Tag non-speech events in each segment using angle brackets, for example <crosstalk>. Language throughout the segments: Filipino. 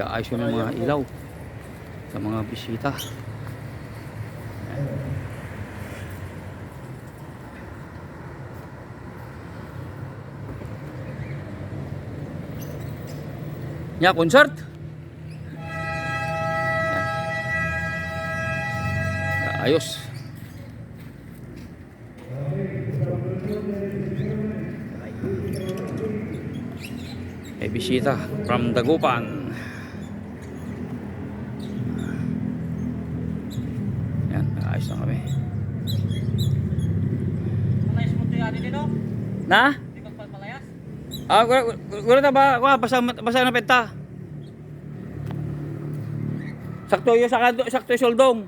Nag-aayos ko ng mga ilaw sa mga bisita. Nya concert. Yan. Ayos. May bisita from Dagupan. Ayos na kami. Malayas mo ito yan dito? Na? Di ba malayas? Ah, wala na ba? Wala, basa, basa na penta. Sakto yun, sakto, sakto yung soldong.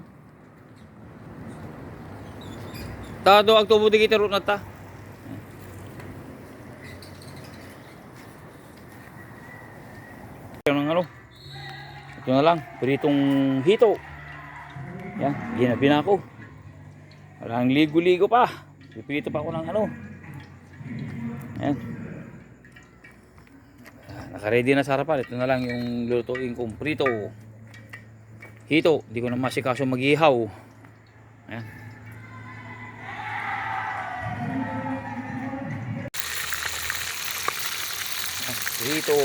Tado ang tubo di kita ron na ta. Ano? Ito na lang, pritong hito. Yan, ginabi na ako. Walang ligo-ligo pa. Pipito pa ako ng ano. Yan. Ah, Naka-ready na sa harapan. Ito na lang yung lulutuin kong prito. Hito. Hindi ko na masikaso mag-ihaw. Ayan. Ah, Prito.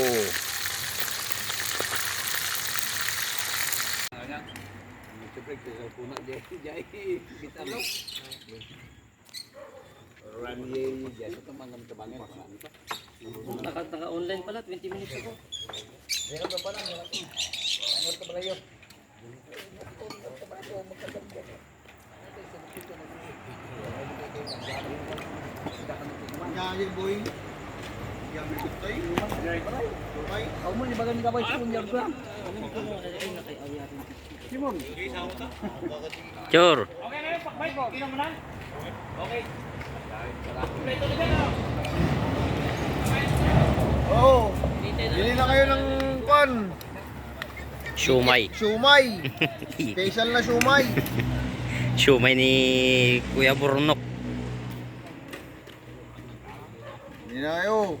Naka-online pala, 20 minutes ako. Nyayang boy. Yang berkutai. Boy. Ako mo, libagan ka ba yung punyar ko? Nakayayari. Chor. Okay na yun, pakbay ko. Kino mo na? Okay. Oh. Bili na kayo ng kwan. Shumay. Shumay. <laughs> Special na shumay. Shumay ni Kuya Burnok. Bili na kayo.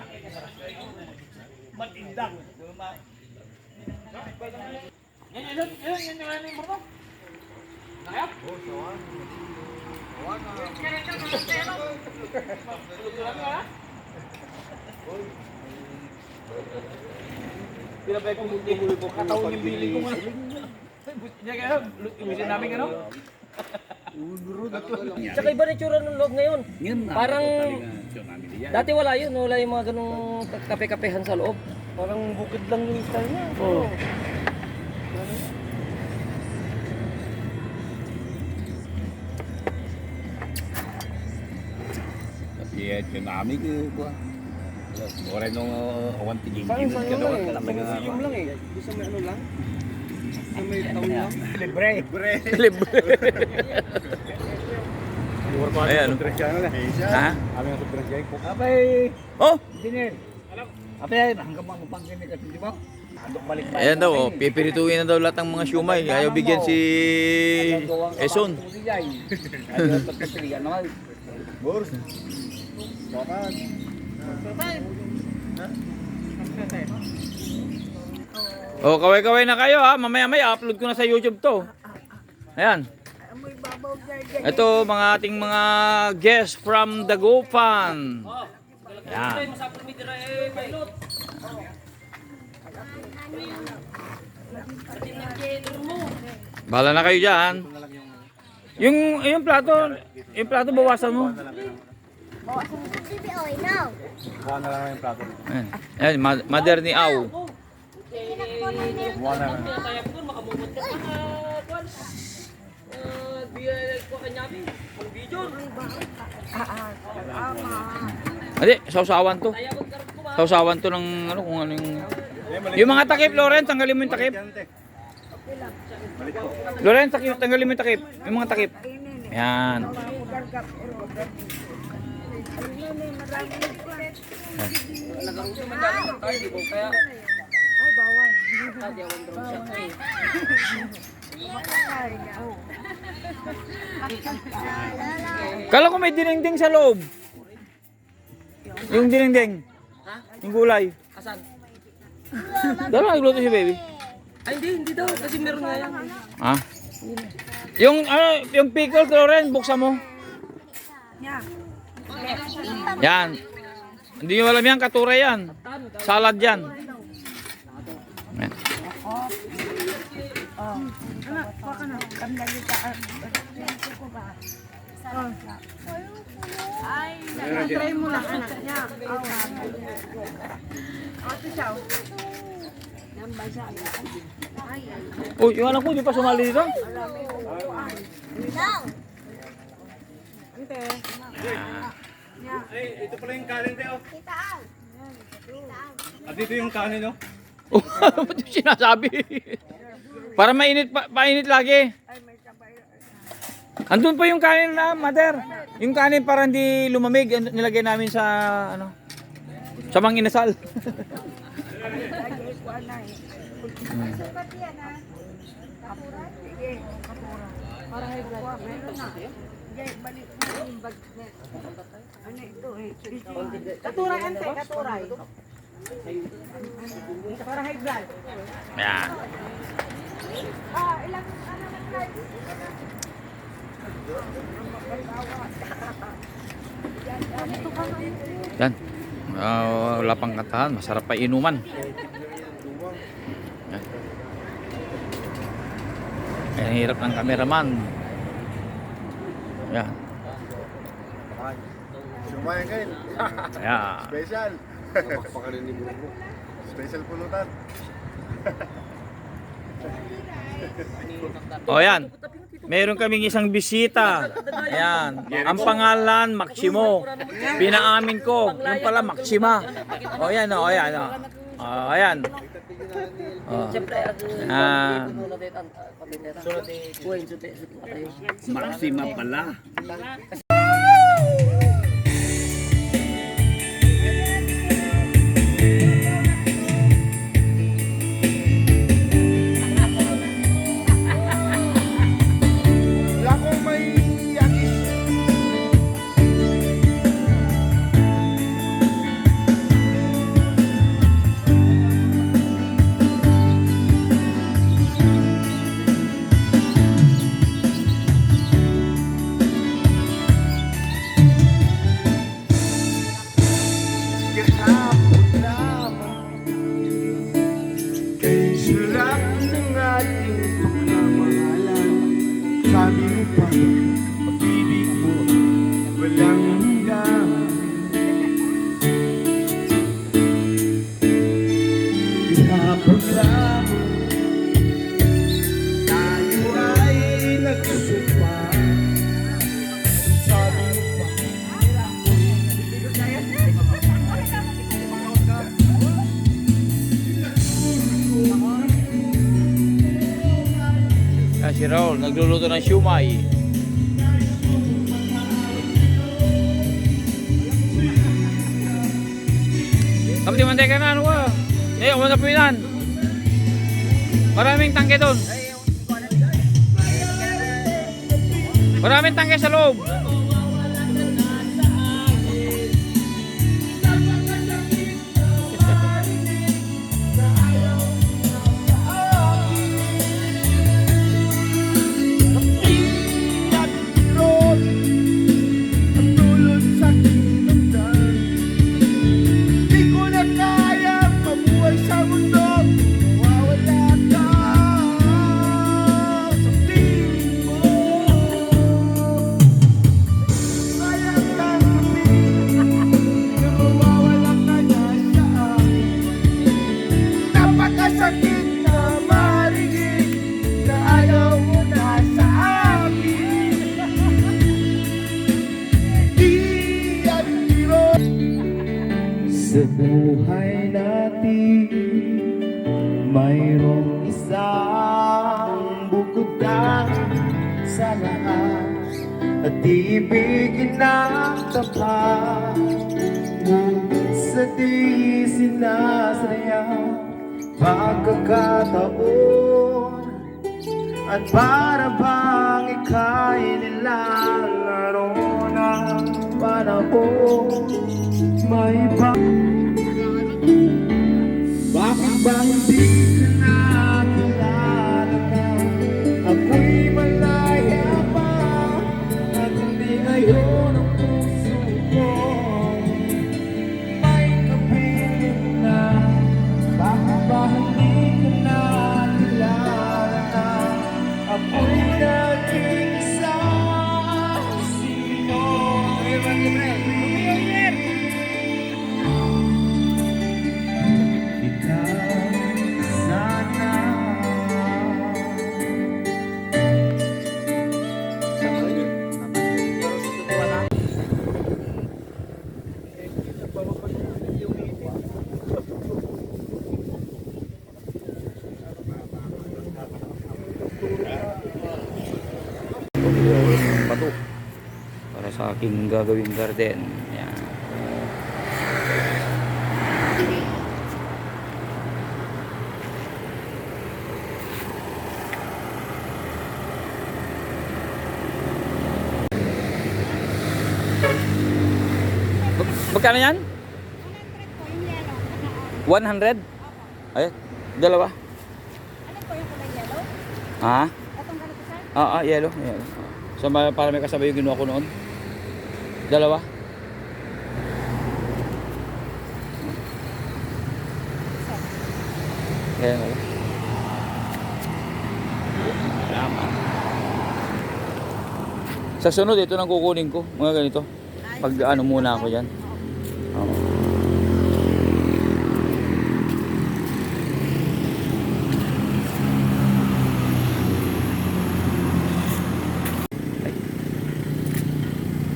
yan, yan, yan, yan, yan, yan, yan, Kaya? Pinabay kong multi-huli ko. Kataon yung bili ko nga. Niya kaya, imisin namin ano? Tsaka iba na itsura ng loob ngayon. Parang dati wala yun, wala yung mga ganong kape-kapehan sa loob. Parang bukid lang yung style niya. Oo. Iya, tsunami ke gua. Orang nung awan tinggi Sayang gitu sayang kada lang eh. lang eh. Bisa may ano lang. Lang. libre, libre. Ayan. Ha? Kami ang sobrang jay ko. Abay. Oh! Dinner. Abay, hanggang mga pangkinig kasi di ba? Ayan daw, oh, pipirituin na daw lahat ng mga siumay. Ayaw bigyan si Eson. Ayaw pagkasiligan naman. Oh, kaway-kaway na kayo ha. Mamaya-maya upload ko na sa YouTube to. Ayan. Ito mga ating mga guests from Dagupan. Ayan. Mo. Bahala na kayo dyan. Yung, yung plato, yung plato bawasan mo. Bibi, oy, no. Ayan, Ayan, ma- mother ni Au. Kaya ko makamumot ka pa na kwan. Di ko kanyami. Ang video. Hindi, sausawan to. Sausawan to ng ano kung ano yung... Yung mga takip, Loren, tanggalin mo yung takip. Loren, takip, tanggalin mo yung takip. Yung mga takip. Yan. Nagkaroon Kala ko may dinengdeng sa loob. Yung dinengdeng. Ha? Yung gulay. Asan? Dala nagluto si baby. Ay, hindi, hindi daw. Kasi meron nga yan. Ha? Yung ano, yung pickle, Loren, buksan mo. Yan. Hindi nyo alam yan, katura yan. Salad yan. Yan. Uy, yung anak ko, di pa sumali dito? No. Ito pala yung kanin tayo. Kita ang. At dito yung kanin, no? Oh, <laughs> ba't yung sinasabi? Para mainit pa, painit lagi. Andun pa yung kanin na, mother. Yung kanin para hindi lumamig, nilagay namin sa, ano, sa mang inasal. Katuray ante, katuray. Para high blood. Yan. Yan. Ah, wala pang kantahan, masarap pa inuman. Yan. Ang hirap ng cameraman. Yan. Sumayan kayo. Yan. Special. Special pulutan. O yan. Meron kaming isang bisita. Ayan. Ang pangalan, Maximo. Pinaamin ko. Yung pala, Maxima. O yan, o yan. O, o ayan. O. Siyempre, ako. Ah. Maksima pala. Ah, si Raul, nagluluto ng siumay. Kapati mantika na, ano ka? Eh, ako na po yan. Maraming tangke doon. Maraming tangke sa loob. Ngunit sa di sinasaya. Pagkakataon At para bang ika'y nilalaro ng panahon. May ba Bakit ba hindi Aking gagawing garden. Yan. Mag- Magkano yan? 100? Ay, dalawa. Ano po yung kulay yellow? Ha? Itong ganito sir? Ah, yellow. yellow. So, para may kasabay yung ginawa ko noon. Dalawa. Kaya nga. Salamat. Sa sunod, ito nang kukunin ko. Mga ganito. Pag ano muna ako yan. Oo.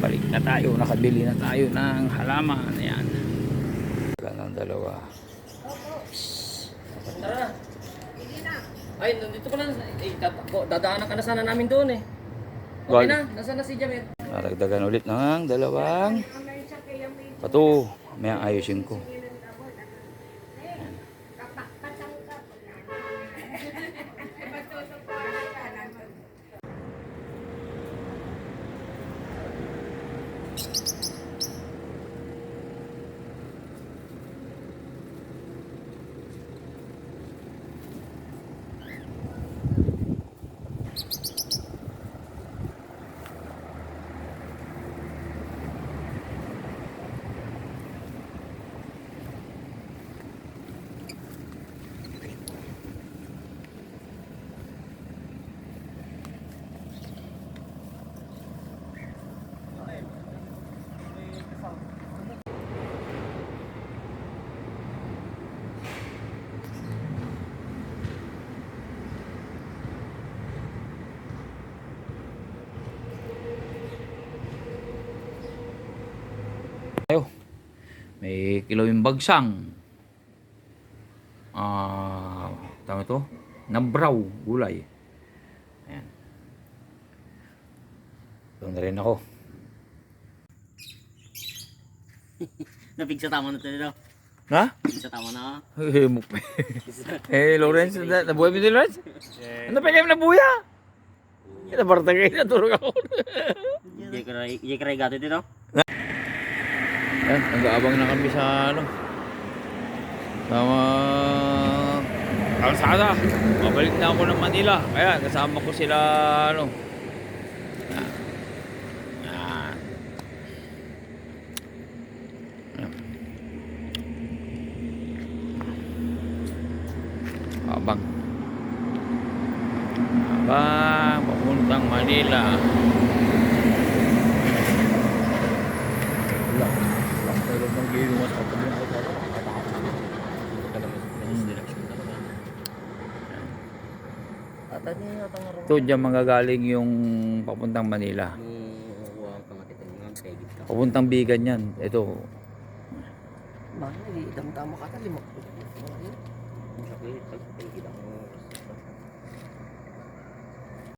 Balik na tayo. Nakabili na tayo ng halaman. Ayan. Ganang dalawa. Tara na. Ay, nandito ka na. Eh, ko- dadaanan ka na sana namin doon eh. Okay na, nasaan na si Jamil? Naragdagan ulit ng dalawang pato. May ayusin ko. Tayo. May kilawing bagsang. Ah, tama ito? Nabraw gulay. Ayan. Doon na rin ako. <laughs> Napig sa tama na ito dito. Ha? Napig sa tama na. Eh, mukha. eh, Lawrence, na, nabuhay mo si Lawrence? Ano pa kayo nabuya? Kita barta kayo, natulog ako. Hindi ka rin gato dito. Yan, nag-aabang na kami sa ano. Sa mga kalsada. Babalik na ako ng Manila. Kaya kasama ko sila ano. Yan. Abang. Abang, papuntang Manila. Wala. Wala ko tayo ng gilong at ako din ako para Ito dyan manggagaling yung papuntang Manila. Papuntang Bigan yan. Ito. Mahal, idam tama ka ta, lima. Sakit.